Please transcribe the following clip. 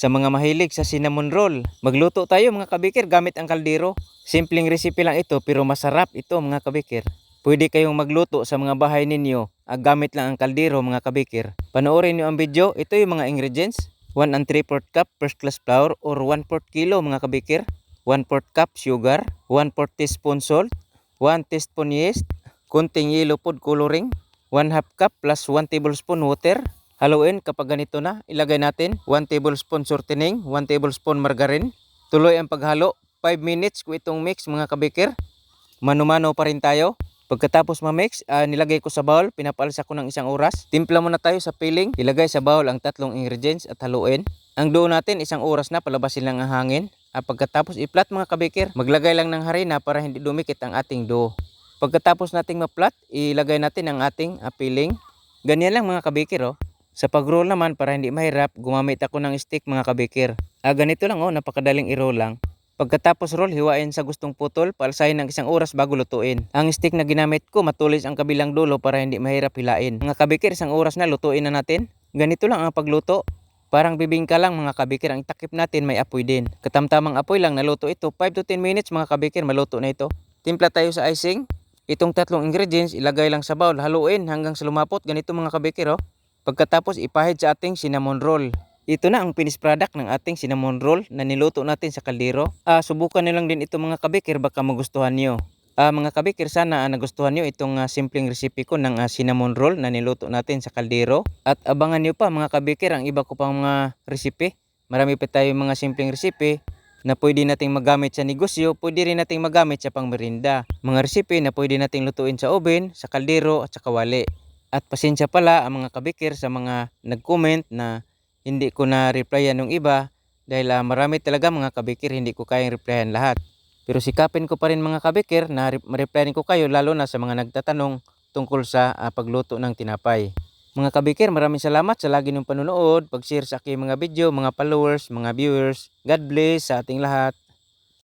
Sa mga mahilig sa cinnamon roll, magluto tayo mga kabikir gamit ang kaldero. Simpleng recipe lang ito pero masarap ito mga kabikir. Pwede kayong magluto sa mga bahay ninyo ah, gamit lang ang kaldero mga kabikir. Panoorin niyo ang video, ito yung mga ingredients. 1 and 3 4 cup first class flour or 1 4 kilo mga kabikir. 1 4 cup sugar, 1 4 teaspoon salt, 1 teaspoon yeast, konting yellow food coloring, 1 half cup plus 1 tablespoon water. Haluin kapag ganito na, ilagay natin 1 tablespoon shortening, 1 tablespoon margarine. Tuloy ang paghalo, 5 minutes ko itong mix mga kabikir. Mano-mano pa rin tayo. Pagkatapos ma-mix, ah, nilagay ko sa bowl, pinapalsa ko ng isang oras. Timpla muna tayo sa piling, ilagay sa bowl ang tatlong ingredients at haluin. Ang dough natin, isang oras na, palabasin lang ang hangin. Ah, pagkatapos i-flat mga kabikir, maglagay lang ng harina para hindi dumikit ang ating dough. Pagkatapos nating ma-flat, ilagay natin ang ating ah, filling. Ganyan lang mga kabikir oh. Sa pag-roll naman para hindi mahirap, gumamit ako ng stick mga kabikir. Ah, ganito lang oh, napakadaling i-roll lang. Pagkatapos roll, hiwain sa gustong putol, palsahin ng isang oras bago lutuin. Ang stick na ginamit ko, matulis ang kabilang dulo para hindi mahirap hilain. Mga kabikir, isang oras na lutuin na natin. Ganito lang ang pagluto. Parang bibingka lang mga kabikir, ang takip natin may apoy din. Katamtamang apoy lang naluto ito. 5 to 10 minutes mga kabikir, maluto na ito. Timpla tayo sa icing. Itong tatlong ingredients, ilagay lang sa bowl, haluin hanggang sa lumapot. Ganito mga kabikir oh. Pagkatapos ipahid sa ating cinnamon roll. Ito na ang finished product ng ating cinnamon roll na niluto natin sa kaldero. Ah, subukan niyo lang din ito mga kabikir baka magustuhan niyo. Ah, mga kabikir sana ah, nagustuhan niyo itong ah, simpleng recipe ko ng ah, cinnamon roll na niluto natin sa kaldero. At abangan niyo pa mga kabikir ang iba ko pang mga recipe. Marami pa tayong mga simpleng recipe na pwede nating magamit sa negosyo, pwede rin nating magamit sa pangmerinda. Mga recipe na pwede nating lutuin sa oven, sa kaldero at sa kawali. At pasensya pala ang mga kabikir sa mga nag-comment na hindi ko na replyan yung iba dahil ah, marami talaga mga kabikir hindi ko kayang replyan lahat. Pero sikapin ko pa rin mga kabikir na re- ma-replyan ko kayo lalo na sa mga nagtatanong tungkol sa ah, pagluto ng tinapay. Mga kabikir, maraming salamat sa lagi ng panunood, pag-share sa aking mga video, mga followers, mga viewers. God bless sa ating lahat.